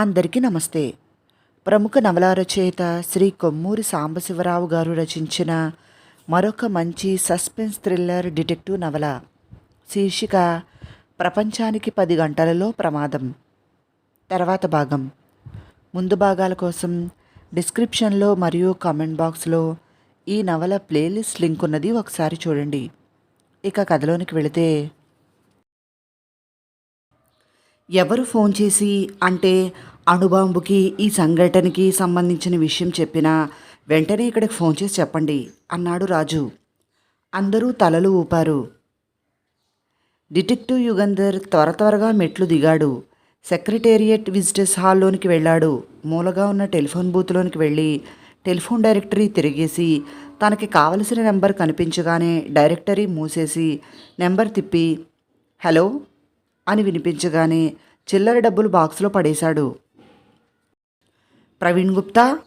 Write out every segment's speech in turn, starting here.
అందరికీ నమస్తే. ప్రముఖ నవలా రచయిత శ్రీ కొమ్మూరి సాంబశివరావు గారు రచించిన మరొక మంచి సస్పెన్స్ థ్రిల్లర్ డిటెక్టివ్ నవల శీర్షిక ప్రపంచానికి పది గంటలలో ప్రమాదం. తర్వాత భాగం. ముందు భాగాల కోసం డిస్క్రిప్షన్లో మరియు కామెంట్ బాక్స్లో ఈ నవల ప్లేలిస్ట్ లింక్ ఉన్నది ఒకసారి చూడండి. ఇక కథలోనికి వెళితే ఎవరు ఫోన్ చేసి అంటే అణుబాంబుకి ఈ సంఘటనకి సంబంధించిన విషయం చెప్పినా వెంటనే ఇక్కడికి ఫోన్ చేసి చెప్పండి అన్నాడు రాజు. అందరూ తలలు ఊపారు. డిటెక్టివ్ యుగంధర్ త్వర త్వరగా మెట్లు దిగాడు. సెక్రటేరియట్ విజిటర్స్ హాల్లోనికి వెళ్ళాడు. మూలగా ఉన్న టెలిఫోన్ బూత్లోనికి వెళ్ళి టెలిఫోన్ డైరెక్టరీ తిరిగేసి తనకి కావలసిన నెంబర్ కనిపించగానే డైరెక్టరీ మూసేసి నెంబర్ తిప్పి హలో అని వినిపించగానే చిల్లర డబ్బులు బాక్స్లో పడేశాడు. ప్రవీణ్ గుప్తా?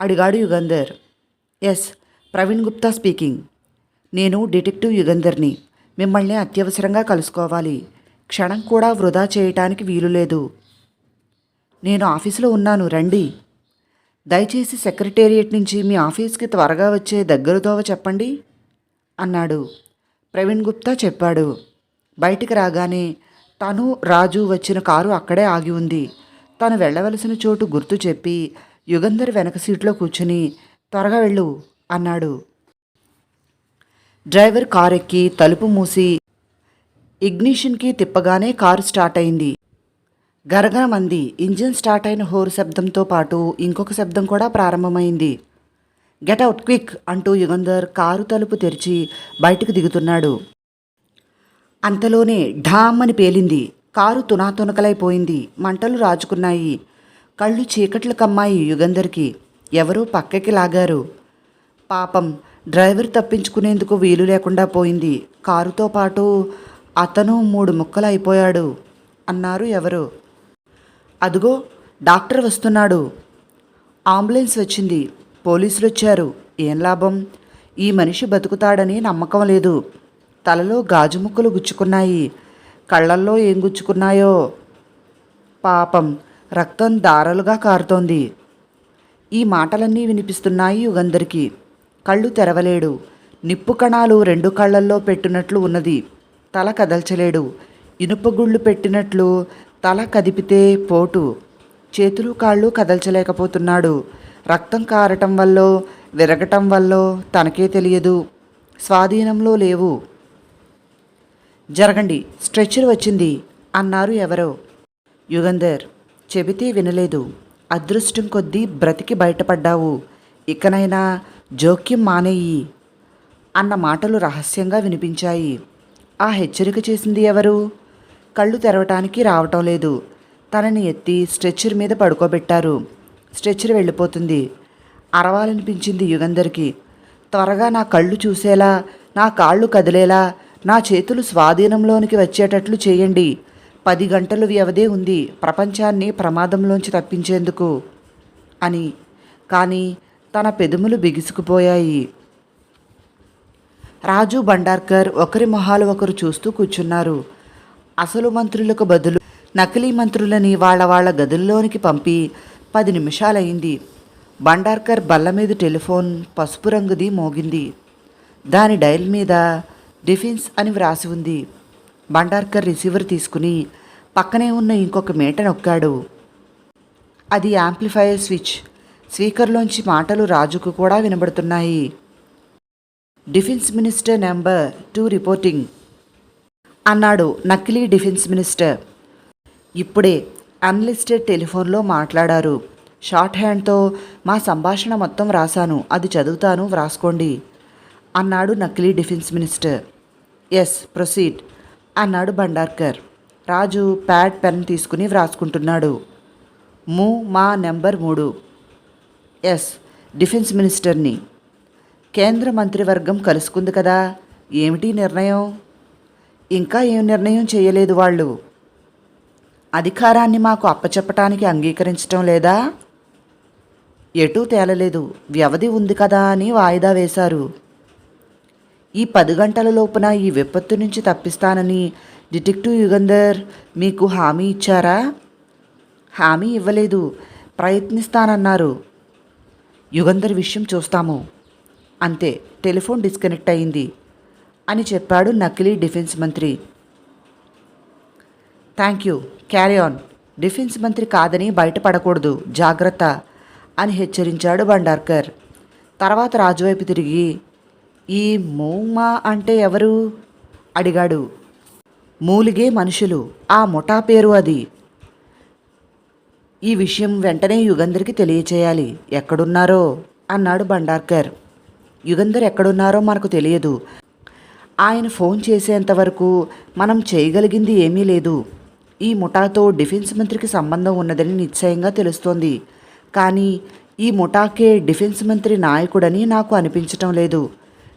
అడిగాడు Yugandhar. Yes Praveen Gupta speaking. నేను డిటెక్టివ్ యుగంధర్ని. మిమ్మల్ని అత్యవసరంగా కలుసుకోవాలి. క్షణం కూడా వృధా చేయటానికి వీలు లేదు. నేను ఆఫీసులో ఉన్నాను రండి. దయచేసి సెక్రటేరియట్ నుంచి మీ ఆఫీస్కి త్వరగా వచ్చే దగ్గరదోవ చెప్పండి అన్నాడు. ప్రవీణ్ గుప్తా చెప్పాడు. బయటికి రాగానే తను రాజు వచ్చిన కారు అక్కడే ఆగి ఉంది. తను వెళ్ళవలసిన చోటు గుర్తు చెప్పి యుగంధర్ వెనక సీట్లో కూర్చుని త్వరగా వెళ్ళు అన్నాడు. డ్రైవర్ కారు ఎక్కి తలుపు మూసి ఇగ్నిషన్కి తిప్పగానే కారు స్టార్ట్ అయింది. గరగరమంది ఇంజిన్ స్టార్ట్ అయిన హోరు శబ్దంతో పాటు ఇంకొక శబ్దం కూడా ప్రారంభమైంది. గెట్ అవుట్ క్విక్ అంటూ యుగంధర్ కారు తలుపు తెరిచి బయటకు దిగుతున్నాడు. అంతలోనే ఢామ్ అని పేలింది. కారు తునాతునకలైపోయింది. మంటలు రాజుకున్నాయి. కళ్ళు చీకట్లు కమ్మాయి యుగంధర్కి. ఎవరో పక్కకి లాగారు. పాపం డ్రైవర్ తప్పించుకునేందుకు వీలు లేకుండా పోయింది. కారుతో పాటు అతను మూడు ముక్కలు అయిపోయాడు అన్నారు ఎవరు. అదుగో డాక్టర్ వస్తున్నాడు. అంబులెన్స్ వచ్చింది. పోలీసులు వచ్చారు ఏం లాభం? ఈ మనిషి బతుకుతాడని నమ్మకం లేదు. తలలో గాజు ముక్కలు గుచ్చుకున్నాయి. కళ్ళల్లో ఏం గుచ్చుకున్నాయో? పాపం రక్తం దారలుగా కారుతోంది. ఈ మాటలన్నీ వినిపిస్తున్నాయి యుగంధర్కి. కళ్ళు తెరవలేడు. నిప్పు కణాలు రెండు కళ్ళల్లో పెట్టినట్లు ఉన్నది. తల కదల్చలేడు. ఇనుపగుళ్ళు పెట్టినట్లు తల కదిపితే పోటు. చేతులు కాళ్ళు కదల్చలేకపోతున్నాడు. రక్తం కారటం వల్ల విరగటం వల్ల తనకే తెలియదు. స్వాధీనంలో లేవు. జరగండి స్ట్రెచ్చర్ వచ్చింది అన్నారు ఎవరో. యుగంధర్ చెబితే వినలేదు. అదృష్టం కొద్దీ బ్రతికి బయటపడ్డావు. ఇకనైనా జోక్యం మానేయి అన్న మాటలు రహస్యంగా వినిపించాయి. ఆ హెచ్చరిక చేసింది ఎవరు? కళ్ళు తెరవటానికి రావటం లేదు. తనని ఎత్తి స్ట్రెచ్చర్ మీద పడుకోబెట్టారు. స్ట్రెచ్చర్ వెళ్ళిపోతుంది. అరవాలనిపించింది యుగంధర్కి. త్వరగా నా కళ్ళు చూసేలా నా కాళ్ళు కదిలేలా నా చేతులు స్వాధీనంలోనికి వచ్చేటట్లు చేయండి. పది గంటలు వ్యవధే ఉంది. ప్రపంచాన్ని ప్రమాదంలోంచి తప్పించేందుకు. అని. కానీ తన పెదములు బిగుసుకుపోయాయి. రాజు బండార్కర్ ఒకరి మొహాలు ఒకరు చూస్తూ కూర్చున్నారు. అసలు మంత్రులకు బదులు నకిలీ మంత్రులని వాళ్ళ వాళ్ళ గదుల్లోనికి పంపి పది నిమిషాలయ్యింది బండార్కర్ బల్ల మీద టెలిఫోన్ పసుపు రంగుది మోగింది. దాని డైల్ మీద డిఫెన్స్ అని వ్రాసి ఉంది. బండార్కర్ రిసీవర్ తీసుకుని పక్కనే ఉన్న ఇంకొక మీట నొక్కాడు. అది యాంప్లిఫైయర్ స్విచ్. స్పీకర్లోంచి మాటలు రాజుకు కూడా వినబడుతున్నాయి. Defence minister number two reporting. అన్నాడు నకిలీ డిఫెన్స్ మినిస్టర్. ఇప్పుడే అన్లిస్టెడ్ టెలిఫోన్లో మాట్లాడారు. షార్ట్ హ్యాండ్తో మా సంభాషణ మొత్తం రాశాను అది చదువుతాను వ్రాసుకోండి అన్నాడు నకిలీ డిఫెన్స్ మినిస్టర్. ఎస్ ప్రొసీడ్ అన్నాడు భండార్కర్ రాజు ప్యాడ్ పెన్ తీసుకుని వ్రాసుకుంటున్నాడు. మూ మా నెంబర్ మూడు. ఎస్ డిఫెన్స్ మినిస్టర్ని. కేంద్ర మంత్రివర్గం కలుసుకుంది కదా ఏమిటి నిర్ణయం? ఇంకా ఏం నిర్ణయం చేయలేదు వాళ్ళు? అధికారాన్ని మాకు అప్పచెప్పటానికి అంగీకరించటం లేదా? ఎటూ తేలలేదు వ్యవధి ఉంది కదా అని వాయిదా వేశారు. ఈ పది గంటల లోపున ఈ విపత్తు నుంచి తప్పిస్తానని డిటెక్టివ్ యుగంధర్ మీకు హామీ ఇచ్చారా? హామీ ఇవ్వలేదు. ప్రయత్నిస్తానన్నారు. యుగంధర్ విషయం చూస్తాము. అంతే టెలిఫోన్ డిస్కనెక్ట్ అయింది అని చెప్పాడు నకిలీ డిఫెన్స్ మంత్రి. Thank you carry on. Defence మంత్రి కాదని బయటపడకూడదు జాగ్రత్త అని హెచ్చరించాడు భండార్కర్ తర్వాత రాజువైపు తిరిగి ఈ మూమా అంటే ఎవరు? అడిగాడు. మూలిగే మనుషులు. ఆ ముఠా పేరు అది. ఈ విషయం వెంటనే యుగంధర్కి తెలియచేయాలి. ఎక్కడున్నారో? అన్నాడు బండార్కర్. యుగంధర్ ఎక్కడున్నారో మనకు తెలియదు. ఆయన ఫోన్ చేసేంత వరకు మనం చేయగలిగింది ఏమీ లేదు. ఈ ముఠాతో డిఫెన్స్ మంత్రికి సంబంధం ఉన్నదని నిశ్చయంగా తెలుస్తోంది. కానీ ఈ ముఠాకే డిఫెన్స్ మంత్రి నాయకుడని నాకు అనిపించటం లేదు.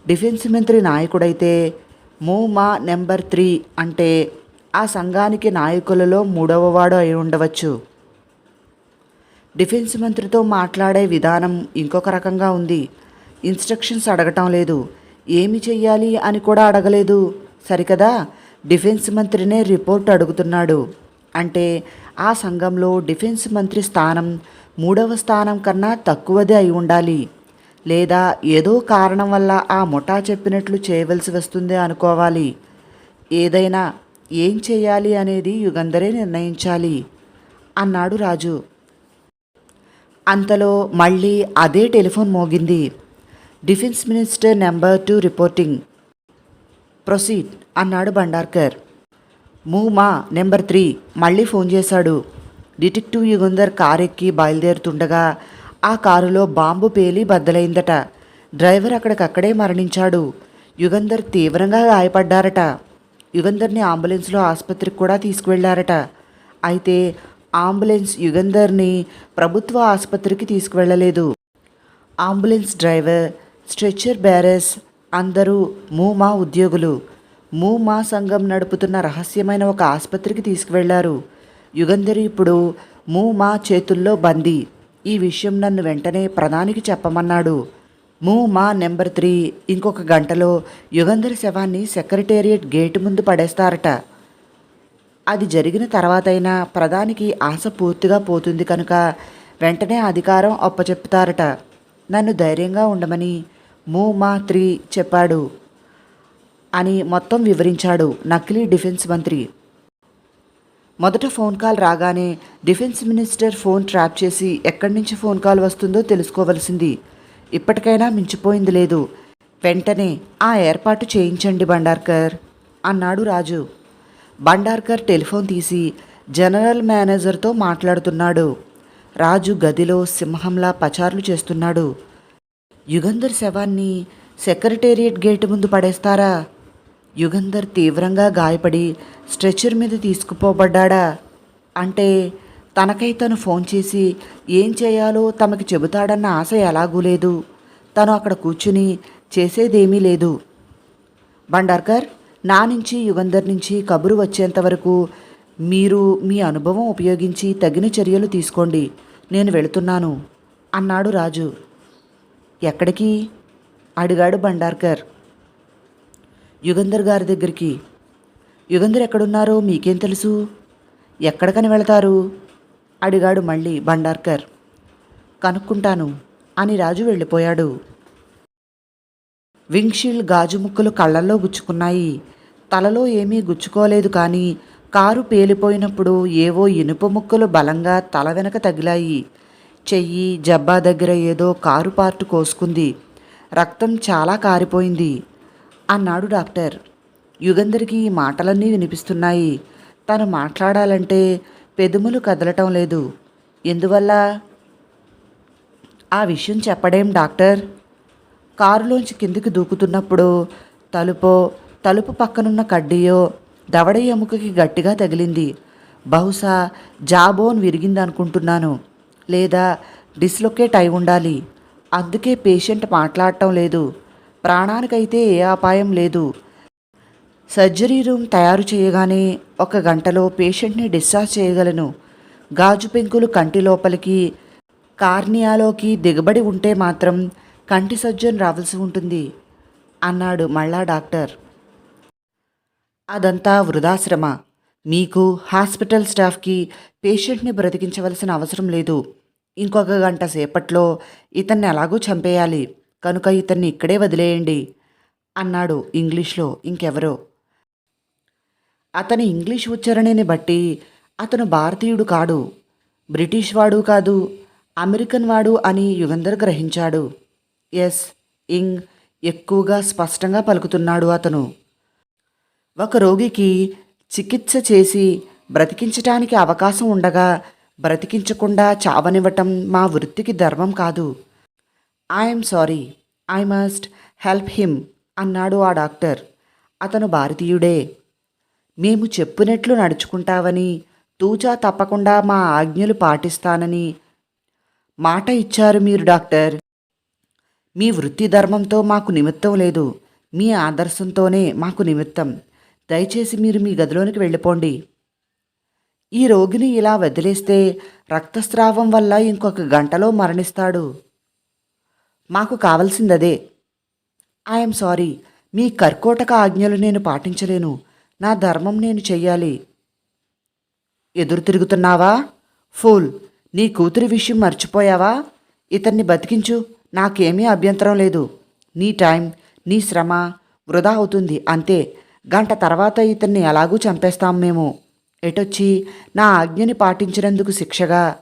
డిఫెన్స్ మంత్రి నాయకుడైతే మూమా నెంబర్ త్రీ అంటే ఆ సంఘానికి నాయకులలో మూడవవాడు అయి ఉండవచ్చు. డిఫెన్స్ మంత్రితో మాట్లాడే విధానం ఇంకొక రకంగా ఉంది. ఇన్స్ట్రక్షన్స్ అడగటం లేదు. ఏమి చెయ్యాలి అని కూడా అడగలేదు. సరికదా? డిఫెన్స్ మంత్రినే రిపోర్ట్ అడుగుతున్నాడు. అంటే ఆ సంఘంలో డిఫెన్స్ మంత్రి స్థానం మూడవ స్థానం కన్నా తక్కువదే అయి ఉండాలి. లేదా ఏదో కారణం వల్ల ఆ ముఠా చెప్పినట్లు చేయవలసి వస్తుంది అనుకోవాలి. ఏదైనా ఏం చేయాలి అనేది యుగంధరే నిర్ణయించాలి అన్నాడు రాజు. అంతలో మళ్ళీ అదే టెలిఫోన్ మోగింది. Defence minister number two reporting. Proceed అన్నాడు బండార్కర్. మూమా నెంబర్ త్రీ మళ్ళీ ఫోన్ చేశాడు. డిటెక్టివ్ యుగంధర్ కారు ఎక్కి బయలుదేరుతుండగా ఆ కారులో బాంబు పేలి బద్దలైందట. డ్రైవర్ అక్కడికక్కడే మరణించాడు. యుగంధర్ తీవ్రంగా గాయపడ్డారట. యుగంధర్ని అంబులెన్స్లో ఆసుపత్రికి కూడా తీసుకువెళ్ళారట. అయితే అంబులెన్స్ యుగంధర్ని ప్రభుత్వ ఆసుపత్రికి తీసుకువెళ్ళలేదు అంబులెన్స్ డ్రైవర్ స్ట్రెచ్చర్ బ్యారెస్ అందరూ మూమా ఉద్యోగులు. మూమా సంఘం నడుపుతున్న రహస్యమైన ఒక ఆసుపత్రికి తీసుకువెళ్ళారు. యుగంధర్ ఇప్పుడు మూమా చేతుల్లో బందీ. ఈ విషయం నన్ను వెంటనే ప్రధానికి చెప్పమన్నాడు. మూ మా నెంబర్ త్రీ ఇంకొక గంటలో యుగంధర్ శవాన్ని సెక్రటేరియట్ గేటు ముందు పడేస్తారట. అది జరిగిన తర్వాతైనా ప్రధానికి ఆశ పూర్తిగా పోతుంది కనుక వెంటనే అధికారం అప్పచెప్తారట. నన్ను ధైర్యంగా ఉండమని మూ మా త్రీ చెప్పాడు. అని మొత్తం వివరించాడు నకిలీ డిఫెన్స్ మంత్రి మొదట ఫోన్ కాల్ రాగానే డిఫెన్స్ మినిస్టర్ ఫోన్ ట్రాప్ చేసి ఎక్కడి నుంచి ఫోన్ కాల్ వస్తుందో తెలుసుకోవలసింది. ఇప్పటికైనా మించిపోయింది లేదు. వెంటనే ఆ ఏర్పాటు చేయించండి బండార్కర్ అన్నాడు రాజు. బండార్కర్ టెలిఫోన్ తీసి జనరల్ మేనేజర్తో మాట్లాడుతున్నాడు. రాజు గదిలో సింహంలా పచారులు చేస్తున్నాడు. యుగంధర్ శవాన్ని సెక్రటేరియట్ గేటు ముందు పడేస్తారా? యుగంధర్ తీవ్రంగా గాయపడి స్ట్రెచర్ మీద తీసుకుపోబడ్డా అంటే తనకై తను ఫోన్ చేసి ఏం చేయాలో తమకి చెబుతాడన్న ఆశ ఎలాగూ లేదు. తను అక్కడ కూర్చుని చేసేదేమీ లేదు. బండార్కర్ నా నుంచి యుగంధర్ నుంచి కబురు వచ్చేంత వరకు మీరు మీ అనుభవం ఉపయోగించి తగిన చర్యలు తీసుకోండి. నేను వెళుతున్నాను అన్నాడు రాజు. ఎక్కడికి? అడిగాడు బండార్కర్. యుగంధర్ గారి దగ్గరికి. యుగంధర్ ఎక్కడున్నారో మీకేం తెలుసు? ఎక్కడికని వెళతారు? అడిగాడు మళ్ళీ బండార్కర్. కనుక్కుంటాను అని రాజు వెళ్ళిపోయాడు. వింగ్షీల్డ్ గాజు ముక్కలు కళ్ళల్లో గుచ్చుకున్నాయి. తలలో ఏమీ గుచ్చుకోలేదు కానీ కారు పేలిపోయినప్పుడు ఏవో ఇనుప ముక్కలు బలంగా తల వెనక తగిలాయి. చెయ్యి జబ్బా దగ్గర ఏదో కారు పార్టు కోసుకుంది. రక్తం చాలా కారిపోయింది. అన్నాడు డాక్టర్. యుగంధర్కి ఈ మాటలన్నీ వినిపిస్తున్నాయి. తను మాట్లాడాలంటే పెదుములు కదలటం లేదు. ఎందువల్ల? ఆ విషయం చెప్పడేం డాక్టర్? కారులోంచి కిందికి దూకుతున్నప్పుడు తలుపో తలుపు పక్కనున్న కడ్డీయో దవడ ఎముకకి గట్టిగా తగిలింది. బహుశా జాబోన్ విరిగిందనుకుంటున్నాను. లేదా డిస్లొకేట్ అయి ఉండాలి. అందుకే పేషెంట్ మాట్లాడటం లేదు. ప్రాణానికైతే ఏ అపాయం లేదు. సర్జరీ రూమ్ తయారు చేయగానే ఒక గంటలో పేషెంట్ని డిశ్చార్జ్ చేయగలను. గాజు పెంకులు కంటి లోపలికి కార్నియాలోకి దిగబడి ఉంటే మాత్రం కంటి సర్జన్ రావాల్సి ఉంటుంది అన్నాడు మళ్ళా డాక్టర్. అదంతా వృధాశ్రమ. మీకు హాస్పిటల్ స్టాఫ్కి పేషెంట్ని బ్రతికించవలసిన అవసరం లేదు. ఇంకొక గంట సేపట్లో ఇతన్ని ఎలాగూ చంపేయాలి. కనుక ఇతన్ని ఇక్కడే వదిలేయండి అన్నాడు ఇంగ్లీష్లో ఇంకెవరో. అతని ఇంగ్లీష్ ఉచ్చారణని బట్టి అతను భారతీయుడు కాడు బ్రిటిష్ వాడు కాదు అమెరికన్ వాడు అని యుగంధర్ గ్రహించాడు. ఎస్ ఇంగ్ ఎక్కువగా స్పష్టంగా పలుకుతున్నాడు అతను. ఒక రోగికి చికిత్స చేసి బ్రతికించటానికి అవకాశం ఉండగా బ్రతికించకుండా చావనివ్వటం మా వృత్తికి ధర్మం కాదు. I'm sorry I must help him అన్నాడు ఆ డాక్టర్. అతను భారతీయుడే. మేము చెప్పినట్లు నడుచుకుంటావని తూచా తప్పకుండా మా ఆజ్ఞలు పాటిస్తానని మాట ఇచ్చారు మీరు డాక్టర్. మీ వృత్తి ధర్మంతో మాకు నిమిత్తం లేదు. మీ ఆదర్శంతోనే మాకు నిమిత్తం. దయచేసి మీరు మీ గదిలోనికి వెళ్ళిపోండి. ఈ రోగిని ఇలా వదిలేస్తే రక్తస్రావం వల్ల ఇంకొక గంటలో మరణిస్తాడు. మాకు కావలసిందదే. ఐఎమ్ సారీ మీ కర్కోటక ఆజ్ఞలు నేను పాటించలేను. నా ధర్మం నేను చెయ్యాలి. ఎదురు తిరుగుతున్నావా? ఫూల్ నీ కూతురి విషయం మర్చిపోయావా? ఇతన్ని బతికించు. నాకేమీ అభ్యంతరం లేదు. నీ టైం నీ శ్రమ వృధా అవుతుంది. అంతే. గంట తర్వాత ఇతన్ని ఎలాగూ చంపేస్తాం మేము. ఎటొచ్చి? నా ఆజ్ఞని పాటించినందుకు శిక్షగా.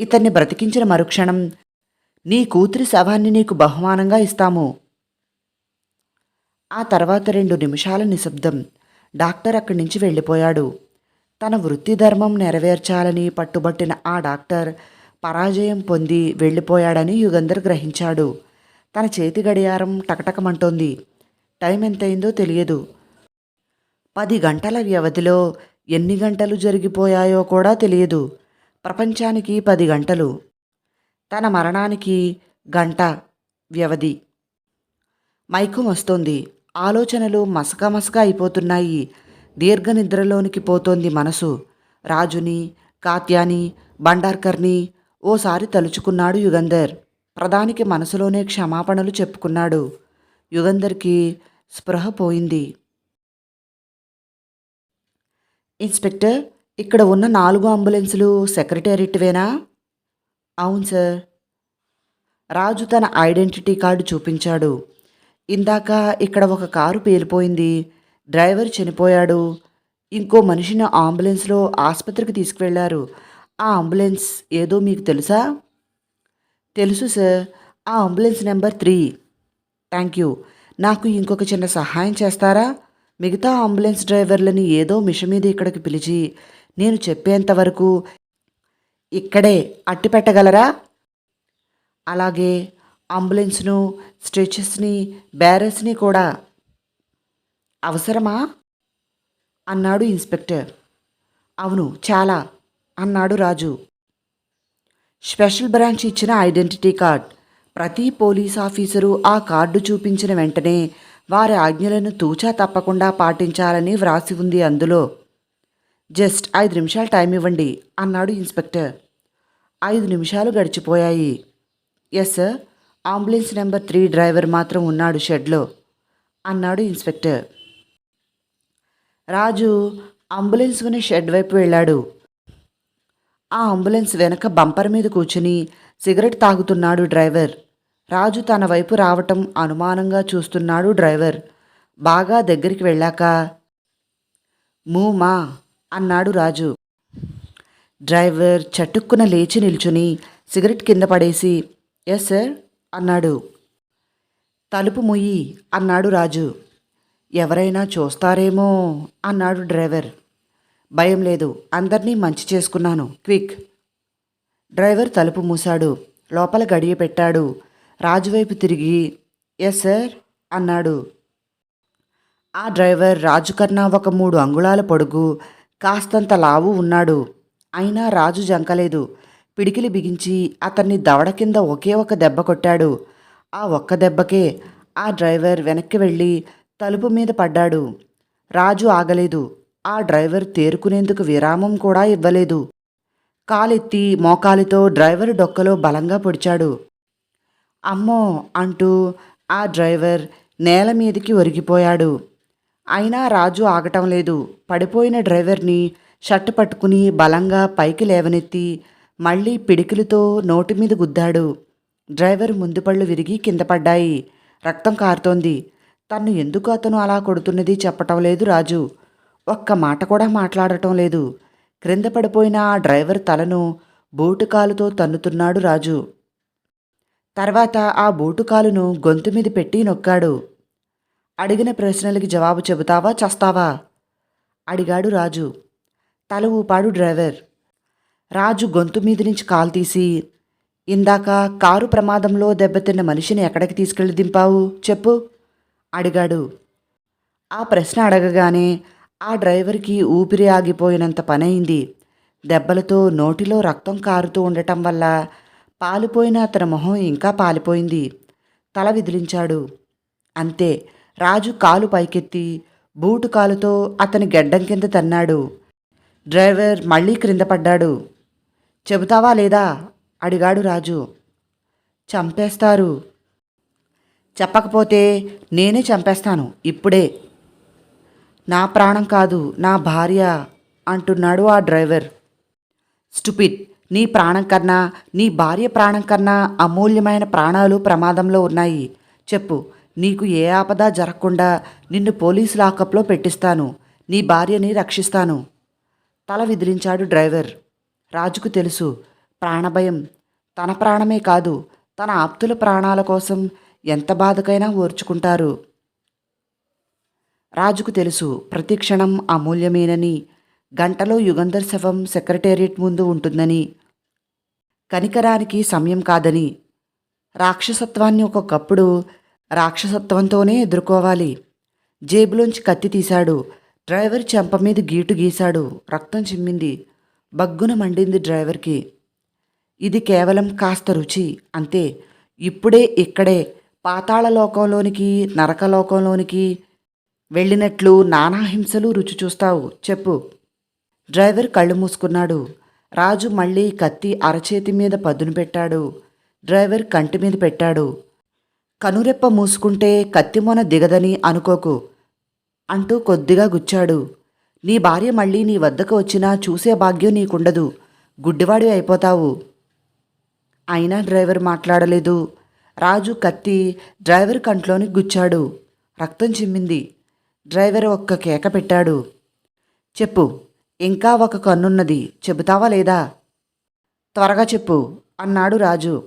ఇతన్ని బ్రతికించిన మరుక్షణం నీ కూతురి శవాన్ని నీకు బహుమానంగా ఇస్తాము. ఆ తర్వాత రెండు నిమిషాల నిశ్శబ్దం. డాక్టర్ అక్కడి నుంచి వెళ్ళిపోయాడు. తన వృత్తి ధర్మం నెరవేర్చాలని పట్టుబట్టిన ఆ డాక్టర్ పరాజయం పొంది వెళ్ళిపోయాడని యుగంధర్ గ్రహించాడు. తన చేతి గడియారం టకటకమంటోంది. టైం ఎంతైందో తెలియదు. పది గంటల వ్యవధిలో ఎన్ని గంటలు జరిగిపోయాయో కూడా తెలియదు. ప్రపంచానికి పది గంటలు. తన మరణానికి గంట వ్యవధి. మైకం వస్తోంది. ఆలోచనలు మసక మసక అయిపోతున్నాయి. దీర్ఘ నిద్రలోనికి పోతోంది మనసు. రాజుని కాత్యాని బండార్కర్ని ఓసారి తలుచుకున్నాడు యుగంధర్. ప్రధానికి మనసులోనే క్షమాపణలు చెప్పుకున్నాడు. యుగంధర్కి స్పృహ పోయింది. ఇన్స్పెక్టర్ ఇక్కడ ఉన్న నాలుగు అంబులెన్సులు సెక్రటేరియట్వేనా? అవును సార్. రాజు తన ఐడెంటిటీ కార్డు చూపించాడు. ఇందాక ఇక్కడ ఒక కారు పేలిపోయింది. డ్రైవర్ చనిపోయాడు. ఇంకో మనిషిని అంబులెన్స్లో ఆసుపత్రికి తీసుకువెళ్ళారు ఆ అంబులెన్స్ ఏదో మీకు తెలుసా? తెలుసు సార్. ఆ ambulance number three. Thank you. నాకు ఇంకొక చిన్న సహాయం చేస్తారా? మిగతా అంబులెన్స్ డ్రైవర్లని ఏదో మిషన్ మీద ఇక్కడికి పిలిచి నేను చెప్పేంత వరకు ఇక్కడే అట్టి పెట్టగలరా? అలాగే అంబులెన్స్ను స్ట్రెచెస్ని బ్యారెస్ని కూడా. అవసరమా? అన్నాడు ఇన్స్పెక్టర్. అవును చాలా అన్నాడు రాజు. స్పెషల్ బ్రాంచ్ ఇచ్చిన ఐడెంటిటీ కార్డ్. ప్రతి పోలీస్ ఆఫీసరు ఆ కార్డు చూపించిన వెంటనే వారి ఆజ్ఞలను తూచా తప్పకుండా పాటించాలని వ్రాసి ఉంది అందులో. జస్ట్ ఐదు నిమిషాలు టైం ఇవ్వండి అన్నాడు ఇన్స్పెక్టర్. ఐదు నిమిషాలు గడిచిపోయాయి. Yes sir ambulance number three driver మాత్రం ఉన్నాడు షెడ్లో అన్నాడు ఇన్స్పెక్టర్. రాజు అంబులెన్స్ విని షెడ్ వైపు వెళ్ళాడు. ఆ అంబులెన్స్ వెనక బంపర్ మీద కూర్చుని సిగరెట్ తాగుతున్నాడు డ్రైవర్. రాజు తన వైపు రావటం అనుమానంగా చూస్తున్నాడు డ్రైవర్. బాగా దగ్గరికి వెళ్ళాక మూమా అన్నాడు రాజు. డ్రైవర్ చటుక్కున లేచి నిల్చుని సిగరెట్ కింద పడేసి ఎస్ సార్ అన్నాడు. తలుపు ముయ్యి అన్నాడు రాజు. ఎవరైనా చూస్తారేమో అన్నాడు డ్రైవర్. భయం లేదు అందరినీ మంచి చేసుకున్నాను క్విక్. డ్రైవర్ తలుపు మూశాడు. లోపల గడియ పెట్టాడు. రాజువైపు తిరిగి ఎస్ సార్ అన్నాడు. ఆ డ్రైవర్ రాజు కన్నా ఒక మూడు అంగుళాల పొడుగు కాస్తంత లావు ఉన్నాడు. అయినా రాజు జంకలేదు. పిడికిలి బిగించి అతన్ని దవడ కింద ఒకే ఒక దెబ్బ కొట్టాడు. ఆ ఒక్క దెబ్బకే ఆ డ్రైవర్ వెనక్కి వెళ్ళి తలుపు మీద పడ్డాడు. రాజు ఆగలేదు. ఆ డ్రైవర్ తేరుకునేందుకు విరామం కూడా ఇవ్వలేదు. కాలెత్తి మోకాలితో డ్రైవర్ డొక్కలో బలంగా పొడిచాడు. అమ్మో! అంటూ ఆ డ్రైవర్ నేల మీదకి ఒరిగిపోయాడు. అయినా రాజు ఆగటం లేదు. పడిపోయిన డ్రైవర్ని షర్ట్ పట్టుకుని బలంగా పైకి లేవనెత్తి మళ్ళీ పిడికిలతో నోటి మీద గుద్దాడు. డ్రైవర్ ముందు పళ్ళు విరిగి కింద పడ్డాయి. రక్తం కారుతోంది. తన్ను ఎందుకు అతను అలా కొడుతున్నది చెప్పటం లేదు రాజు. ఒక్క మాట కూడా మాట్లాడటం లేదు. క్రింద పడిపోయిన ఆ డ్రైవర్ తలను బూటుకాలుతో తన్నుతున్నాడు రాజు. తర్వాత ఆ బూటుకాలును గొంతు మీద పెట్టి నొక్కాడు. అడిగిన ప్రశ్నలకి జవాబు చెబుతావా చస్తావా? అడిగాడు రాజు. తల ఊపాడు డ్రైవర్. రాజు గొంతు మీద నుంచి కాలు తీసి ఇందాక కారు ప్రమాదంలో దెబ్బతిన్న మనిషిని ఎక్కడికి తీసుకెళ్ళి దింపావు? చెప్పు. అడిగాడు. ఆ ప్రశ్న అడగగానే ఆ డ్రైవర్కి ఊపిరి ఆగిపోయినంత పనైంది దెబ్బలతో నోటిలో రక్తం కారుతూ ఉండటం వల్ల పాలిపోయిన అతని మొహం ఇంకా పాలిపోయింది. తల విదిలించాడు. అంతే రాజు కాలు పైకెత్తి బూటు కాలుతో అతని గెడ్డం కింద తన్నాడు. డ్రైవర్ మళ్ళీ క్రింద పడ్డాడు. చెబుతావా లేదా? అడిగాడు రాజు. చంపేస్తారు. చెప్పకపోతే నేనే చంపేస్తాను ఇప్పుడే. నా ప్రాణం కాదు నా భార్య అంటున్నాడు ఆ డ్రైవర్. స్టూపిడ్ నీ ప్రాణం కన్నా నీ భార్య ప్రాణం కన్నా అమూల్యమైన ప్రాణాలు ప్రమాదంలో ఉన్నాయి. చెప్పు నీకు ఏ ఆపద జరగకుండా నిన్ను పోలీసు లాకప్లో పెట్టిస్తాను. నీ భార్యని రక్షిస్తాను. తల విదిలించాడు డ్రైవర్. రాజుకు తెలుసు ప్రాణభయం. తన ప్రాణమే కాదు తన ఆప్తుల ప్రాణాల కోసం ఎంత బాధకైనా ఓర్చుకుంటారు. రాజుకు తెలుసు ప్రతి క్షణం అమూల్యమేనని. గంటలో యుగంధర్ శవం సెక్రటేరియట్ ముందు ఉంటుందని. కనికరానికి సమయం కాదని. రాక్షసత్వాన్ని ఒక్కొక్కప్పుడు రాక్షసత్వంతోనే ఎదుర్కోవాలి. జేబులోంచి కత్తి తీశాడు డ్రైవర్ చెంప మీద గీటు గీశాడు. రక్తం చిమ్మింది. బగ్గున మండింది డ్రైవర్కి. ఇది కేవలం కాస్త రుచి. అంతే. ఇప్పుడే ఇక్కడే. పాతాళ లోకంలోనికి నరకలోకంలోనికి వెళ్ళినట్లు నానాహింసలు రుచి చూస్తావు. చెప్పు. డ్రైవర్ కళ్ళు మూసుకున్నాడు. రాజు మళ్ళీ కత్తి అరచేతి మీద పదును పెట్టాడు. డ్రైవర్ కంటి మీద పెట్టాడు. కనురెప్ప మూసుకుంటే కత్తి మొన దిగదని అనుకోకు. అంటూ కొద్దిగా గుచ్చాడు. నీ భార్య మళ్ళీ నీ వద్దకు వచ్చినా చూసే భాగ్యం నీకుండదు. గుడ్డివాడి అయిపోతావు. అయినా డ్రైవర్ మాట్లాడలేదు. రాజు కత్తి డ్రైవర్ కంట్లోని గుచ్చాడు. రక్తం చిమ్మింది. డ్రైవర్ ఒక్క కేక పెట్టాడు. చెప్పు ఇంకా ఒక కన్నున్నది. చెబుతావా లేదా? త్వరగా చెప్పు అన్నాడు రాజు.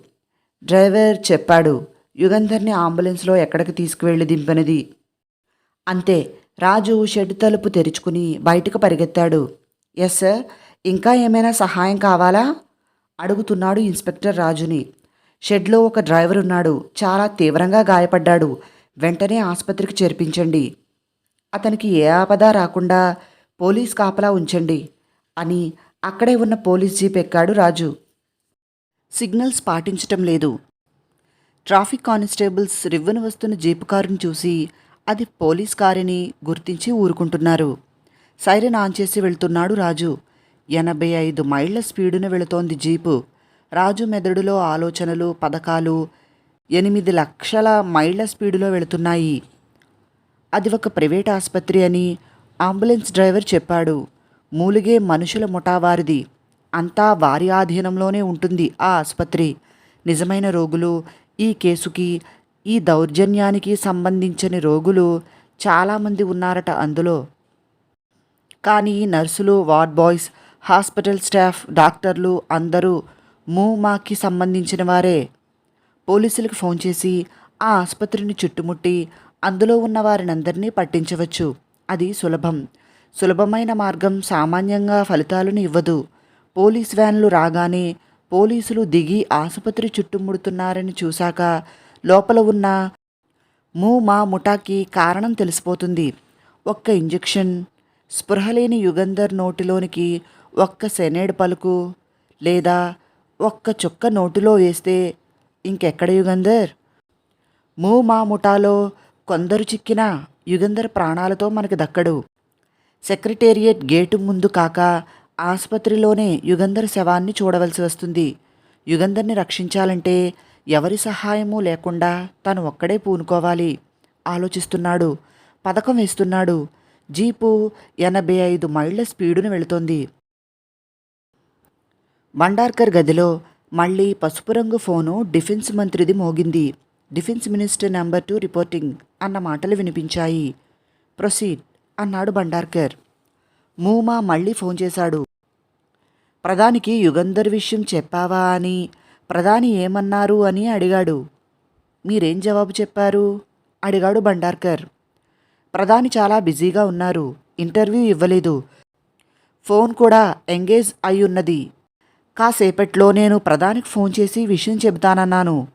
డ్రైవర్ చెప్పాడు యుగంధర్ని అంబులెన్స్లో ఎక్కడికి తీసుకువెళ్ళి దింపినది. అంతే రాజు షెడ్ తలుపు తెరుచుకుని బయటకు పరిగెత్తాడు. ఎస్ సార్ ఇంకా ఏమైనా సహాయం కావాలా? అడుగుతున్నాడు ఇన్స్పెక్టర్ రాజుని. షెడ్లో ఒక డ్రైవర్ ఉన్నాడు. చాలా తీవ్రంగా గాయపడ్డాడు. వెంటనే ఆసుపత్రికి చేర్పించండి. అతనికి ఏ ఆపద రాకుండా పోలీస్ కాపలా ఉంచండి అని అక్కడే ఉన్న పోలీస్ జీప్ ఎక్కాడు రాజు. సిగ్నల్స్ పాటించటం లేదు. ట్రాఫిక్ కానిస్టేబుల్స్ రివ్వను వస్తున్న జీపు కారుని చూసి అది పోలీస్ కారిని గుర్తించి ఊరుకుంటున్నారు. సైరన్ ఆన్ చేసి వెళ్తున్నాడు రాజు. ఎనభై ఐదు మైళ్ళ స్పీడున వెళుతోంది జీపు. రాజు మెదడులో ఆలోచనలు పథకాలు ఎనిమిది లక్షల మైళ్ళ స్పీడులో వెళుతున్నాయి. అది ఒక ప్రైవేట్ ఆసుపత్రి అని అంబులెన్స్ డ్రైవర్ చెప్పాడు. మూలిగే మనుషుల ముఠావారిది అంతా వారి ఆధీనంలోనే ఉంటుంది ఆ ఆసుపత్రి. నిజమైన రోగులు ఈ కేసుకి ఈ దౌర్జన్యానికి సంబంధించిన రోగులు చాలామంది ఉన్నారట అందులో. కానీ నర్సులు వార్డ్ బాయ్స్ హాస్పిటల్ స్టాఫ్ డాక్టర్లు అందరూ మూమాకి సంబంధించిన వారే. పోలీసులకు ఫోన్ చేసి ఆ ఆసుపత్రిని చుట్టుముట్టి అందులో ఉన్న వారినందరినీ పట్టించవచ్చు. అది సులభం. సులభమైన మార్గం సామాన్యంగా ఫలితాలను ఇవ్వదు. పోలీస్ వ్యాన్లు రాగానే పోలీసులు దిగి ఆసుపత్రి చుట్టుముడుతున్నారని చూశాక లోపల ఉన్న మూ మా ముఠాకి కారణం తెలిసిపోతుంది. ఒక్క ఇంజెక్షన్ స్పృహలేని యుగంధర్ నోటిలోనికి ఒక్క సెనేడ్ పలుకు లేదా ఒక్క చుక్క నోటిలో వేస్తే ఇంకెక్కడ యుగంధర్? మూ మా ముఠాలో కొందరు చిక్కినా యుగంధర్ ప్రాణాలతో మనకు దక్కడు. సెక్రటేరియట్ గేటు ముందు కాక ఆసుపత్రిలోనే యుగంధర్ శవాన్ని చూడవలసి వస్తుంది. యుగంధర్ని రక్షించాలంటే ఎవరి సహాయము లేకుండా తను ఒక్కడే పూనుకోవాలి. ఆలోచిస్తున్నాడు. పథకం వేస్తున్నాడు. జీపు ఎనభై ఐదు మైళ్ళ స్పీడును వెళుతోంది. మండార్కర్ గదిలో మళ్ళీ పసుపు రంగు ఫోను డిఫెన్స్ మంత్రిది మోగింది. Defence minister number two reporting అన్న మాటలు వినిపించాయి. ప్రొసీడ్ అన్నాడు బండార్కర్ మూమా మళ్ళీ ఫోన్ చేశాడు. ప్రధానికి యుగంధర్ విషయం చెప్పావా అని ప్రధాని ఏమన్నారు అని అడిగాడు. మీరేం జవాబు చెప్పారు? అడిగాడు భండార్కర్ ప్రధాని చాలా బిజీగా ఉన్నారు. ఇంటర్వ్యూ ఇవ్వలేదు. ఫోన్ కూడా ఎంగేజ్ అయి ఉన్నది కాసేపట్లో నేను ప్రధానికి ఫోన్ చేసి విషయం చెబుతానన్నాను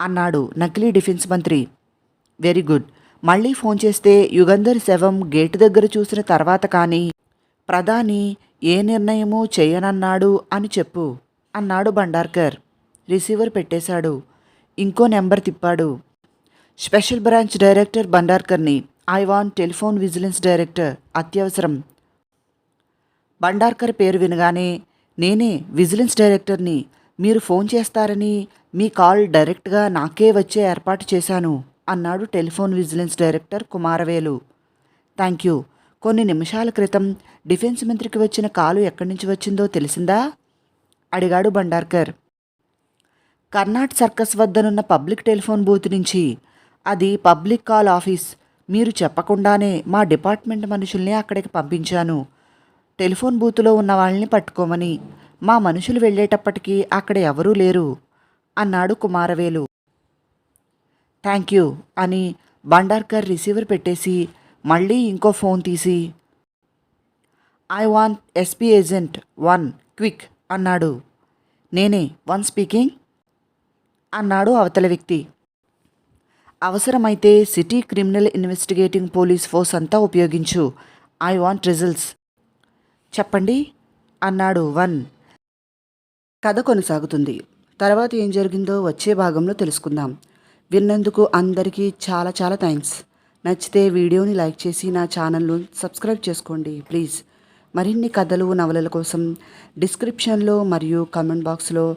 అన్నాడు నకిలీ డిఫెన్స్ మంత్రి. Very good. మళ్ళీ ఫోన్ చేస్తే యుగంధర్ శవం గేటు దగ్గర చూసిన తర్వాత కానీ ప్రధాని ఏ నిర్ణయమూ చేయనన్నాడు అని చెప్పు అన్నాడు భండార్కర్ రిసీవర్ పెట్టేశాడు. ఇంకో నెంబర్ తిప్పాడు. Special branch director బండార్కర్ని I want telephone vigilance director అత్యవసరం. బండార్కర్ పేరు వినగానే నేనే విజిలెన్స్ డైరెక్టర్ని మీరు ఫోన్ చేస్తారని మీ కాల్ డైరెక్ట్గా నాకే వచ్చే ఏర్పాటు చేశాను అన్నాడు telephone vigilance director Kumaravelu. Thank you. కొన్ని నిమిషాల క్రితం డిఫెన్స్ మంత్రికి వచ్చిన కాలు ఎక్కడి నుంచి వచ్చిందో తెలిసిందా? అడిగాడు బండార్కర్. కర్నాట్ సర్కస్ వద్దనున్న పబ్లిక్ టెలిఫోన్ బూత్ నుంచి అది పబ్లిక్ కాల్ ఆఫీస్ మీరు చెప్పకుండానే మా డిపార్ట్మెంట్ మనుషుల్ని అక్కడికి పంపించాను. టెలిఫోన్ బూత్లో ఉన్న వాళ్ళని పట్టుకోమని మా మనుషులు వెళ్ళేటప్పటికీ అక్కడ ఎవరూ లేరు అన్నాడు కుమారవేలు. థ్యాంక్ యూ అని బండార్కర్ రిసీవర్ పెట్టేసి మళ్ళీ ఇంకో ఫోన్ తీసి I want SP agent one quick అన్నాడు. నేనే వన్ స్పీకింగ్? అన్నాడు అవతల వ్యక్తి. అవసరమైతే city criminal investigating police force అంతా ఉపయోగించు. I want results. చెప్పండి అన్నాడు వన్. కథ కొనసాగుతుంది. తర్వాత ఏం జరిగిందో వచ్చే భాగంలో తెలుసుకుందాం. విన్నందుకు అందరికీ చాలా చాలా థ్యాంక్స్. నచ్చితే వీడియోని లైక్ చేసి నా ఛానల్ను సబ్స్క్రైబ్ చేసుకోండి ప్లీజ్. మరిన్ని కథలు నవలల కోసం డిస్క్రిప్షన్లో మరియు కామెంట్ బాక్స్లో